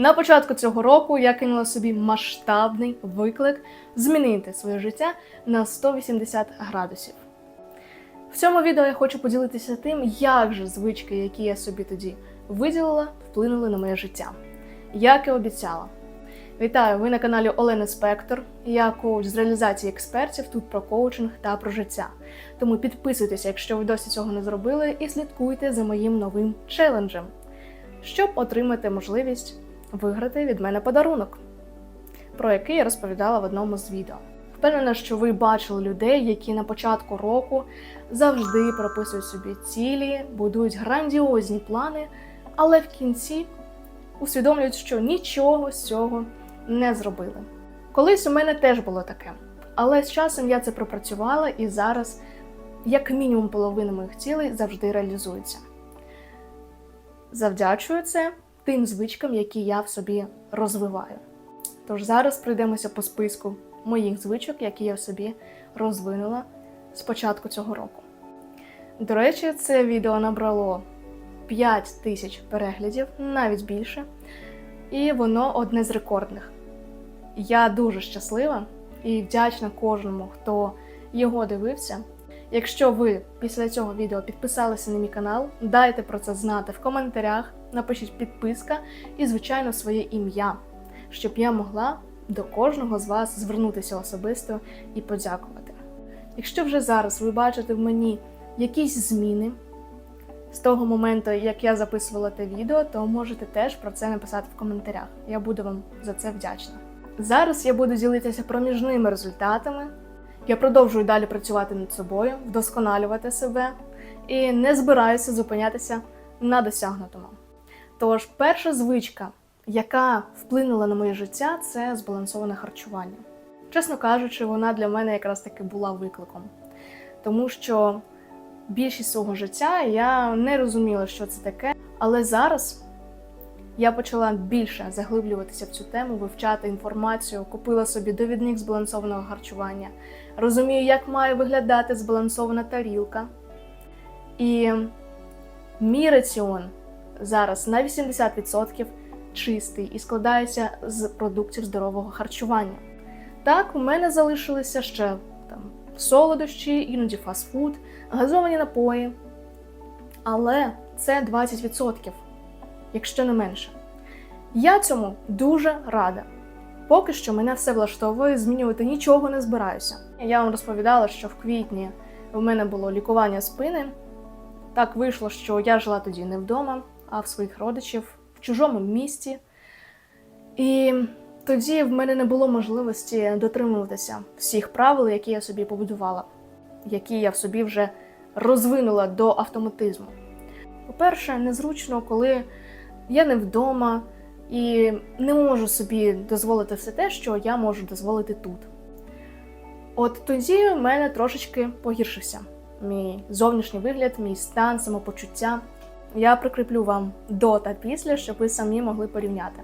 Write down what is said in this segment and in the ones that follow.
На початку цього року я кинула собі масштабний виклик змінити своє життя на 180 градусів. В цьому відео я хочу поділитися тим, як же звички, які я собі тоді виділила, вплинули на моє життя. Як і обіцяла. Вітаю! Ви на каналі Олени Спектор. Я коуч з реалізації експертів тут про коучинг та про життя. Тому підписуйтеся, якщо ви досі цього не зробили, і слідкуйте за моїм новим челенджем, щоб отримати можливість виграти від мене подарунок, про який я розповідала в одному з відео. Впевнена, що ви бачили людей, які на початку року завжди прописують собі цілі, будують грандіозні плани, але в кінці усвідомлюють, що нічого з цього не зробили. Колись у мене теж було таке, але з часом я це пропрацювала і зараз, як мінімум, половина моїх цілей завжди реалізується. Завдячую це тим звичкам, які я в собі розвиваю. Тож зараз пройдемося по списку моїх звичок, які я в собі розвинула з початку цього року. До речі, це відео набрало 5 тисяч переглядів, навіть більше, і воно одне з рекордних. Я дуже щаслива і вдячна кожному, хто його дивився. Якщо ви після цього відео підписалися на мій канал, дайте про це знати в коментарях, напишіть підписка і, звичайно, своє ім'я, щоб я могла до кожного з вас звернутися особисто і подякувати. Якщо вже зараз ви бачите в мені якісь зміни з того моменту, як я записувала те відео, то можете теж про це написати в коментарях. Я буду вам за це вдячна. Зараз я буду ділитися проміжними результатами. Я продовжую далі працювати над собою, вдосконалювати себе і не збираюся зупинятися на досягнутому. Тож, перша звичка, яка вплинула на моє життя, це збалансоване харчування. Чесно кажучи, вона для мене якраз таки була викликом, тому що більшість свого життя я не розуміла, що це таке, але зараз. Я почала більше заглиблюватися в цю тему, вивчати інформацію, купила собі довідник збалансованого харчування, розумію, як має виглядати збалансована тарілка. І мій раціон зараз на 80% чистий і складається з продуктів здорового харчування. Так, у мене залишилися ще там солодощі, іноді фастфуд, газовані напої. Але це 20% якщо не менше. Я цьому дуже рада. Поки що мене все влаштовує, змінювати нічого не збираюся. Я вам розповідала, що в квітні в мене було лікування спини. Так вийшло, що я жила тоді не вдома, в своїх родичів в чужому місті. І тоді в мене не було можливості дотримуватися всіх правил, які я собі побудувала, які я в собі вже розвинула до автоматизму. По-перше, незручно, коли я не вдома і не можу собі дозволити все те, що я можу дозволити тут. От тоді в мене трошечки погіршився мій зовнішній вигляд, мій стан, самопочуття. Я прикріплю вам до та після, щоб ви самі могли порівняти.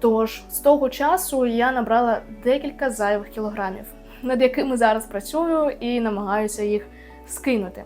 Тож, з того часу я набрала декілька зайвих кілограмів, над якими зараз працюю і намагаюся їх скинути.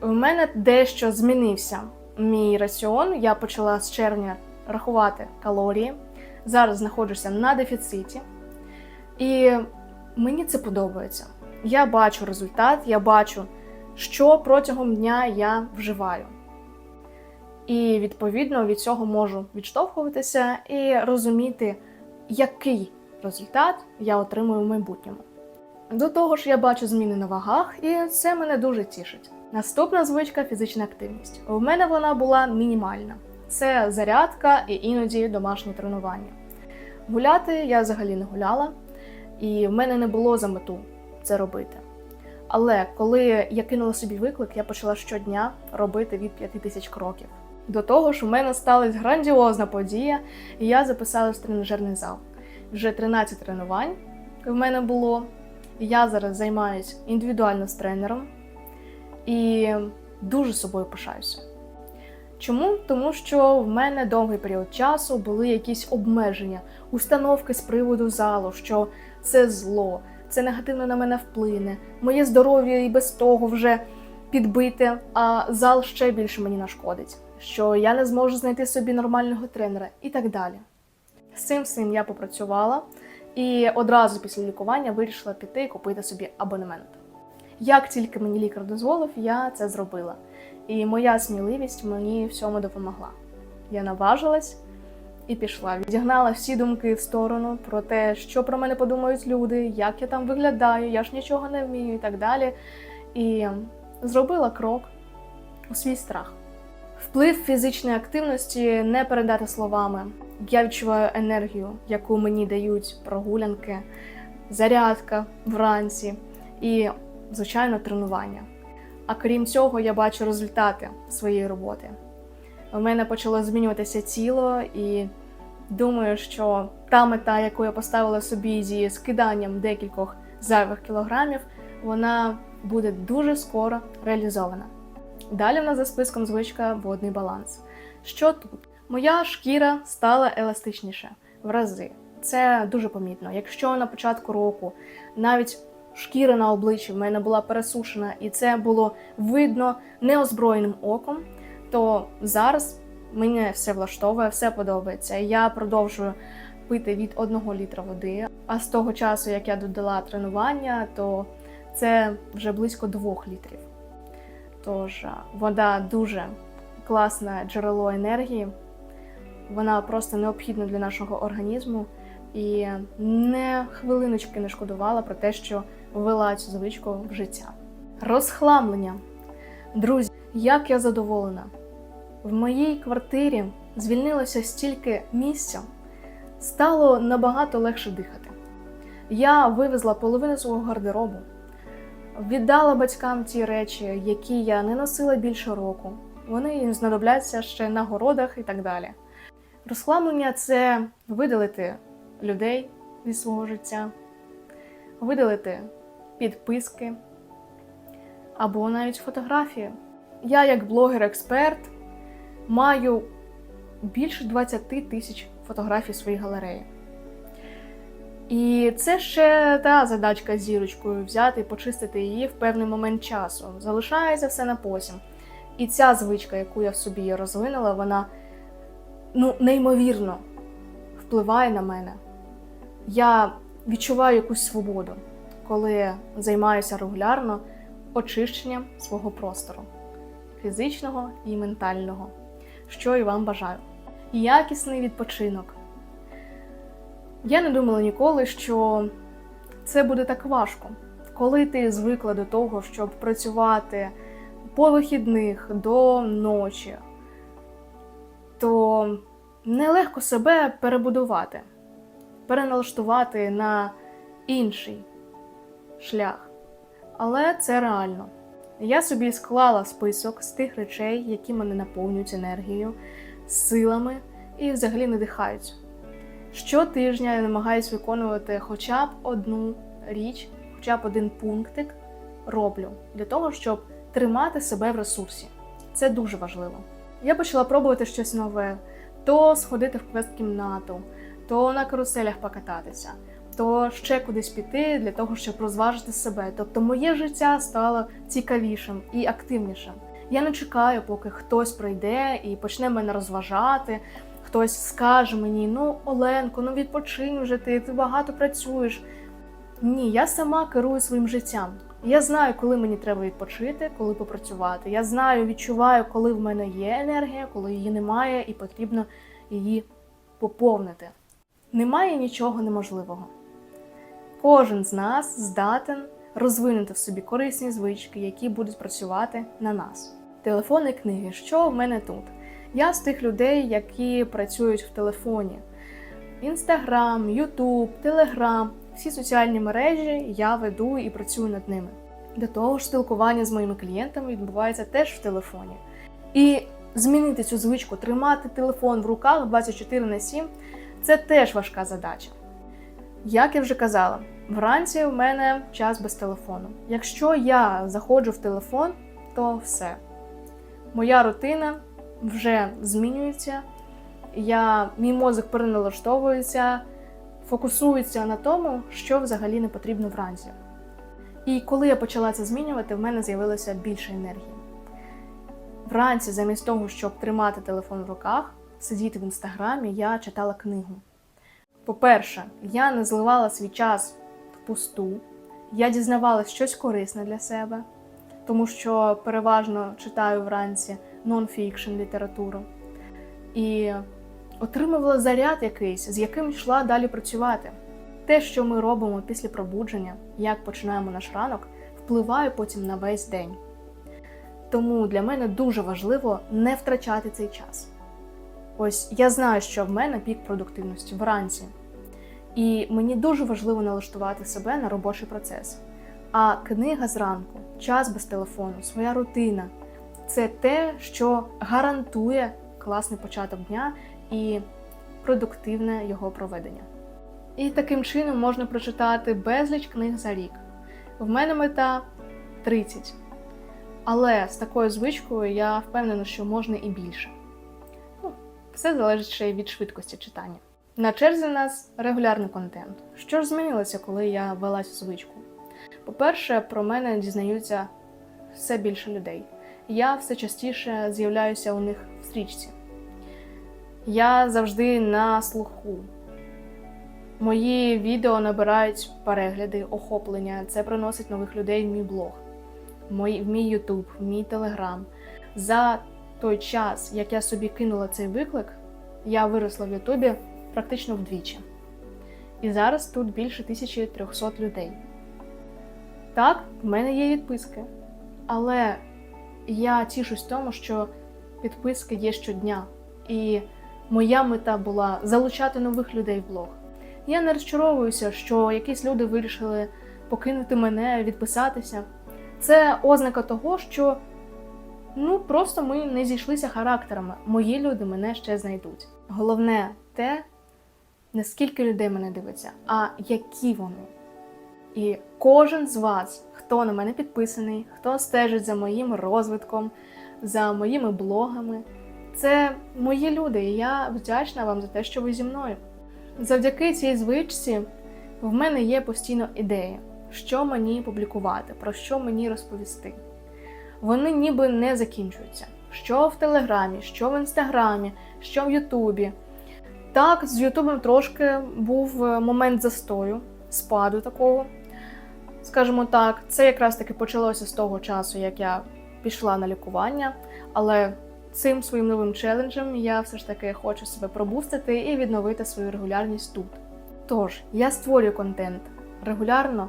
В мене дещо змінився мій раціон. Я почала з червня рахувати калорії. Зараз знаходжуся на дефіциті. І мені це подобається. Я бачу результат, я бачу, що протягом дня я вживаю. І відповідно від цього можу відштовхуватися і розуміти, який результат я отримую в майбутньому. До того ж, я бачу зміни на вагах, і це мене дуже тішить. Наступна звичка фізична активність. У мене вона була мінімальна: це зарядка і іноді домашні тренування. Гуляти я взагалі не гуляла, і в мене не було за мету це робити. Але коли я кинула собі виклик, я почала щодня робити від 5 тисяч кроків. До того ж, у мене сталася грандіозна подія, і я записалась в тренажерний зал. Вже 13 тренувань в мене було. Я зараз займаюся індивідуально з тренером і дуже собою пишаюся. Чому? Тому що в мене довгий період часу були якісь обмеження, установки з приводу залу, що це зло, це негативно на мене вплине, моє здоров'я і без того вже підбите, а зал ще більше мені нашкодить, що я не зможу знайти собі нормального тренера і так далі. З цим всім я попрацювала і одразу після лікування вирішила піти і купити собі абонемент. Як тільки мені лікар дозволив, я це зробила. І моя сміливість мені в цьому допомогла. Я наважилась і пішла. Відігнала всі думки в сторону про те, що про мене подумають люди, як я там виглядаю, я ж нічого не вмію і так далі. І зробила крок у свій страх. Вплив фізичної активності не передати словами. Я відчуваю енергію, яку мені дають прогулянки, зарядка вранці і, звичайно, тренування. А крім цього, я бачу результати своєї роботи. У мене почало змінюватися тіло, і думаю, що та мета, яку я поставила собі зі скиданням декількох зайвих кілограмів, вона буде дуже скоро реалізована. Далі в нас за списком звичка водний баланс. Що тут? Моя шкіра стала еластичніше в рази. Це дуже помітно. Якщо на початку року навіть шкіра на обличчі в мене була пересушена, і це було видно неозброєним оком, то зараз мені все влаштовує, все подобається. Я продовжую пити від 1 літра води. А з того часу, як я додала тренування, то це вже близько 2 літрів. Тож вода дуже класне джерело енергії, вона просто необхідна для нашого організму. І не хвилиночки не шкодувала про те, що ввела цю звичку в життя. Розхламлення. Друзі, як я задоволена! В моїй квартирі звільнилося стільки місця, стало набагато легше дихати. Я вивезла половину свого гардеробу, віддала батькам ті речі, які я не носила більше року. Вони їм знадобляться ще на городах і так далі. Розхламлення це видалити людей зі свого життя, видалити підписки або навіть фотографії. Я, як блогер-експерт, маю більше 20 тисяч фотографій в своїй галереї. І це ще та задачка з зірочкою взяти і почистити її в певний момент часу. Залишається все на потім. І ця звичка, яку я в собі розвинула, вона ну, неймовірно впливає на мене. Я відчуваю якусь свободу, коли займаюся регулярно очищенням свого простору фізичного і ментального, що і вам бажаю. Якісний відпочинок. Я не думала ніколи, що це буде так важко, коли ти звикла до того, щоб працювати по вихідних до ночі, то нелегко себе перебудувати, переналаштувати на інший шлях. Але це реально. Я собі склала список з тих речей, які мене наповнюють енергією, силами і взагалі надихають. Щотижня я намагаюсь виконувати хоча б одну річ, хоча б один пунктик роблю для того, щоб тримати себе в ресурсі. Це дуже важливо. Я почала пробувати щось нове: то сходити в квест-кімнату, то на каруселях покататися, то ще кудись піти для того, щоб розважити себе. Тобто моє життя стало цікавішим і активнішим. Я не чекаю, поки хтось прийде і почне мене розважати. Хтось скаже мені: ну, Оленко, ну відпочинь вже ти, ти багато працюєш. Ні, я сама керую своїм життям. Я знаю, коли мені треба відпочити, коли попрацювати. Я знаю, відчуваю, коли в мене є енергія, коли її немає, і потрібно її поповнити. Немає нічого неможливого. Кожен з нас здатен розвинути в собі корисні звички, які будуть працювати на нас. Телефони книги. Що в мене тут? Я з тих людей, які працюють в телефоні. Інстаграм, Ютуб, Телеграм, всі соціальні мережі я веду і працюю над ними. До того ж, спілкування з моїми клієнтами відбувається теж в телефоні. І змінити цю звичку, тримати телефон в руках 24 на 7 це теж важка задача. Як я вже казала, вранці в мене час без телефону. Якщо я заходжу в телефон, то все. Моя рутина вже змінюється, я, мій мозок переналаштовується, фокусується на тому, що взагалі не потрібно вранці. І коли я почала це змінювати, в мене з'явилося більше енергії. Вранці, замість того, щоб тримати телефон в руках, сидіти в інстаграмі, я читала книгу. По-перше, я не зливала свій час впусту, я дізнавалась щось корисне для себе, тому що переважно читаю вранці нон-фікшн літературу. І отримувала заряд якийсь, з яким йшла далі працювати. Те, що ми робимо після пробудження, як починаємо наш ранок, впливає потім на весь день. Тому для мене дуже важливо не втрачати цей час. Ось я знаю, що в мене пік продуктивності вранці, і мені дуже важливо налаштувати себе на робочий процес. А книга зранку, час без телефону, своя рутина це те, що гарантує класний початок дня і продуктивне його проведення. І таким чином можна прочитати безліч книг за рік. В мене мета 30. Але з такою звичкою я впевнена, що можна і більше. Ну, все залежить ще від швидкості читання. На черзі у нас регулярний контент. Що ж змінилося, коли я ввела цю звичку? По-перше, про мене дізнаються все більше людей. Я все частіше з'являюся у них в стрічці. Я завжди на слуху. Мої відео набирають перегляди, охоплення. Це приносить нових людей в мій блог, в мій, Ютуб, в мій Телеграм. За той час, як я собі кинула цей виклик, я виросла в Ютубі практично вдвічі. І зараз тут більше 1300 людей. Так, в мене є відписки. Але я тішусь тому, що підписки є щодня. І моя мета була залучати нових людей в блог. Я не розчаровуюся, що якісь люди вирішили покинути мене, відписатися. Це ознака того, що ну просто ми не зійшлися характерами. Мої люди мене ще знайдуть. Головне те, не скільки людей мене дивиться, а які вони. І кожен з вас, хто на мене підписаний, хто стежить за моїм розвитком, за моїми блогами, це мої люди, і я вдячна вам за те, що ви зі мною. Завдяки цій звичці в мене є постійно ідеї, що мені публікувати, про що мені розповісти. Вони ніби не закінчуються. Що в Телеграмі, що в Інстаграмі, що в Ютубі. Так, з Ютубом трошки був е, момент застою, спаду такого. Скажімо так, це якраз таки почалося з того часу, як я пішла на лікування, але цим своїм новим челенджем я все ж таки хочу себе пробустити і відновити свою регулярність тут. Тож, я створюю контент регулярно,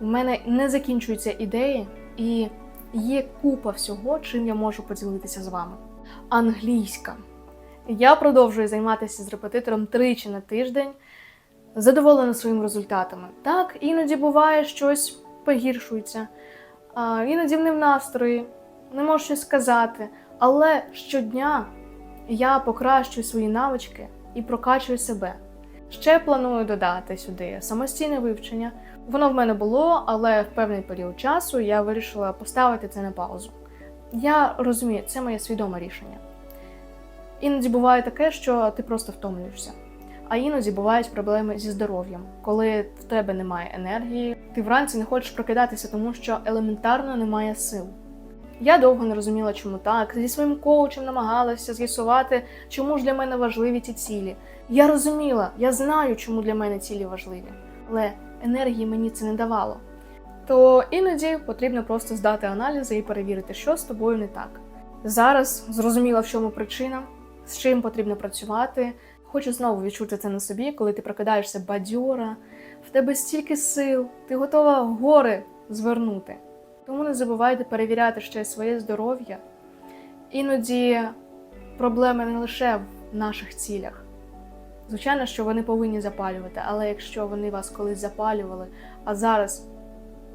в мене не закінчуються ідеї, і є купа всього, чим я можу поділитися з вами. Англійська. Я продовжую займатися з репетитором тричі на тиждень, задоволена своїми результатами. Так, іноді буває щось погіршується, іноді не в настрої, не можу щось сказати. Але щодня я покращую свої навички і прокачую себе. Ще планую додати сюди самостійне вивчення. Воно в мене було, але в певний період часу я вирішила поставити це на паузу. Я розумію, це моє свідоме рішення. Іноді буває таке, що ти просто втомлюєшся. А іноді бувають проблеми зі здоров'ям, коли в тебе немає енергії, ти вранці не хочеш прокидатися, тому що елементарно немає сил. Я довго не розуміла, чому так. Зі своїм коучем намагалася з'ясувати, чому ж для мене важливі ці цілі. Я розуміла, я знаю, чому для мене цілі важливі, але енергії мені це не давало. То іноді потрібно просто здати аналізи і перевірити, що з тобою не так. Зараз зрозуміла, в чому причина, з чим потрібно працювати. Хочу знову відчути це на собі, коли ти прокидаєшся бадьора, в тебе стільки сил, ти готова гори звернути. Тому не забувайте перевіряти ще своє здоров'я. Іноді проблеми не лише в наших цілях. Звичайно, що вони повинні запалювати, але якщо вони вас колись запалювали, а зараз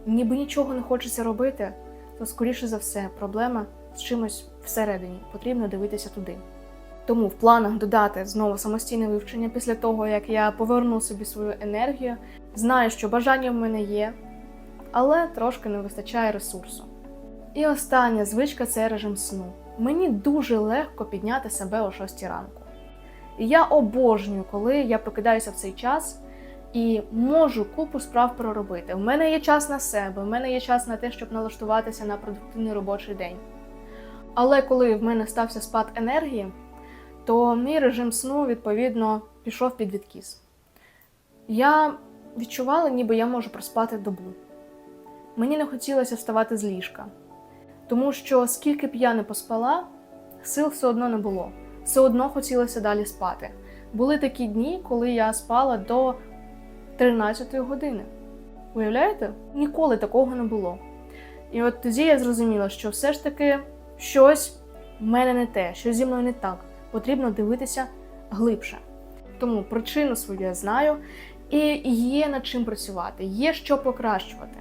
ніби нічого не хочеться робити, то, скоріше за все, проблема з чимось всередині. Потрібно дивитися туди. Тому в планах додати знову самостійне вивчення після того, як я поверну собі свою енергію. Знаю, що бажання в мене є, але трошки не вистачає ресурсу. І остання звичка це режим сну. Мені дуже легко підняти себе о 6 ранку. І я обожнюю, коли я прокидаюся в цей час і можу купу справ проробити. У мене є час на себе, у мене є час на те, щоб налаштуватися на продуктивний робочий день. Але коли в мене стався спад енергії, то мій режим сну, відповідно, пішов під відкіс. Я відчувала, ніби я можу проспати добу. Мені не хотілося вставати з ліжка, тому що скільки б я не поспала, сил все одно не було. Все одно хотілося далі спати. Були такі дні, коли я спала до 13 години. Уявляєте? Ніколи такого не було. І от тоді я зрозуміла, що все ж таки щось в мене не те, щось зі мною не так. Потрібно дивитися глибше. Тому причину свою я знаю, і є над чим працювати, є що покращувати.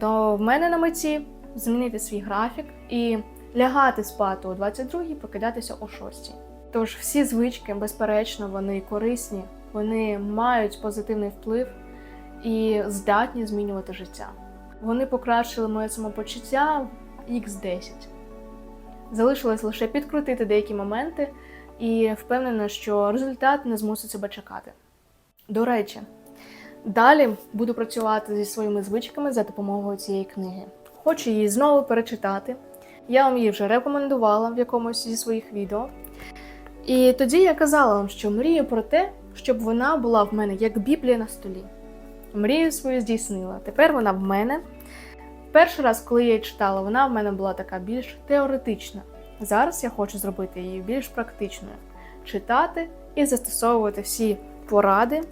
То в мене на меті змінити свій графік і лягати спати о 22-й, прокидатися о 6-й. Тож всі звички, безперечно, вони корисні, вони мають позитивний вплив і здатні змінювати життя. Вони покращили моє самопочуття в X10. Залишилось лише підкрутити деякі моменти, і впевнена, що результат не змусить себе чекати. До речі, далі буду працювати зі своїми звичками за допомогою цієї книги. Хочу її знову перечитати. Я вам її вже рекомендувала в якомусь зі своїх відео. І тоді я казала вам, що мрію про те, щоб вона була в мене як Біблія на столі. Мрію свою здійснила. Тепер вона в мене. Перший раз, коли я її читала, вона в мене була така більш теоретична. Зараз я хочу зробити її більш практичною, читати і застосовувати всі поради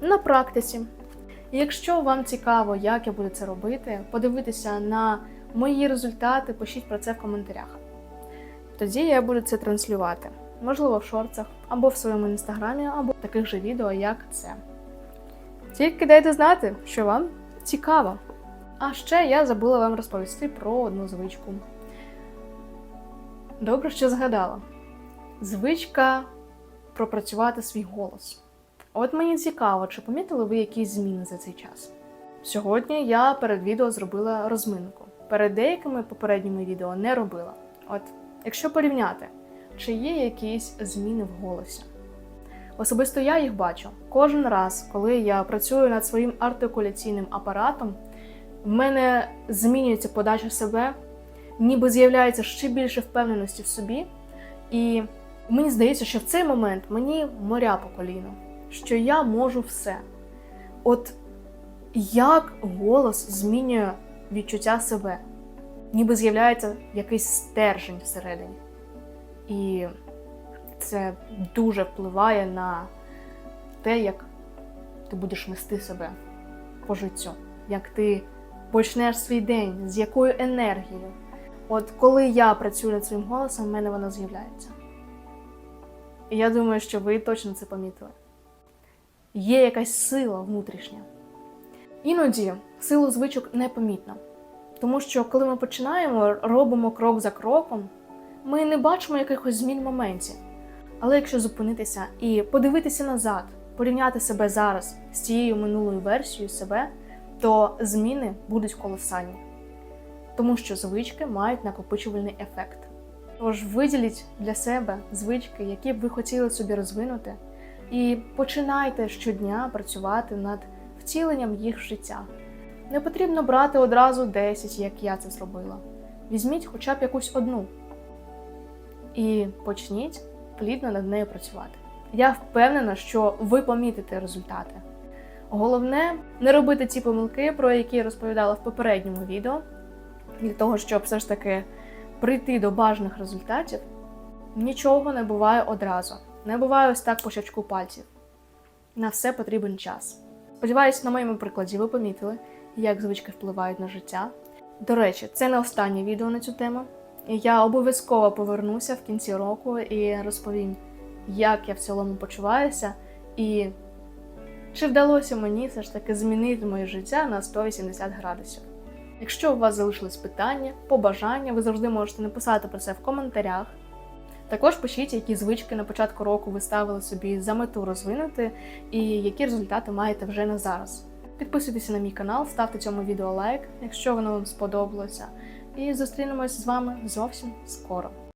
на практиці. Якщо вам цікаво, як я буду це робити, подивитися на мої результати, пишіть про це в коментарях. Тоді я буду це транслювати, можливо, в шорцах, або в своєму інстаграмі, або в таких же відео, як це. Тільки дайте знати, що вам цікаво. А ще я забула вам розповісти про одну звичку. Добре, що згадала. Звичка пропрацювати свій голос. От мені цікаво, чи помітили ви якісь зміни за цей час? Сьогодні я перед відео зробила розминку. Перед деякими попередніми відео не робила. От, якщо порівняти, чи є якісь зміни в голосі? Особисто я їх бачу кожен раз, коли я працюю над своїм артикуляційним апаратом, в мене змінюється подача себе, ніби з'являється ще більше впевненості в собі. І мені здається, що в цей момент мені моря по коліну, що я можу все. От як голос змінює відчуття себе, ніби з'являється якийсь стержень всередині. І це дуже впливає на те, як ти будеш нести себе по життю, як ти почнеш свій день, з якою енергією. От коли я працюю над своїм голосом, в мене воно з'являється. І я думаю, що ви точно це помітили. Є якась сила внутрішня. Іноді силу звичок непомітно. Тому що коли ми починаємо, робимо крок за кроком, ми не бачимо якихось змін в моменті. Але якщо зупинитися і подивитися назад, порівняти себе зараз з тією минулою версією себе, то зміни будуть колосальні. Тому що звички мають накопичувальний ефект. Тож виділіть для себе звички, які б ви хотіли собі розвинути, і починайте щодня працювати над втіленням їх в життя. Не потрібно брати одразу 10, як я це зробила. Візьміть хоча б якусь одну і почніть плідно над нею працювати. Я впевнена, що ви помітите результати. Головне не робити ті помилки, про які я розповідала в попередньому відео, для того, щоб все ж таки прийти до бажаних результатів. Нічого не буває одразу. Не буває ось так по щачку пальців. На все потрібен час. Сподіваюсь, на моєму прикладі ви помітили, як звички впливають на життя. До речі, це не останнє відео на цю тему. Я обов'язково повернуся в кінці року і розповім, як я в цілому почуваюся, і чи вдалося мені все ж таки змінити моє життя на 180 градусів. Якщо у вас залишились питання, побажання, ви завжди можете написати про це в коментарях. Також пишіть, які звички на початку року ви ставили собі за мету розвинути, і які результати маєте вже на зараз. Підписуйтесь на мій канал, ставте цьому відео лайк, якщо воно вам сподобалося. І зустрінемось з вами зовсім скоро.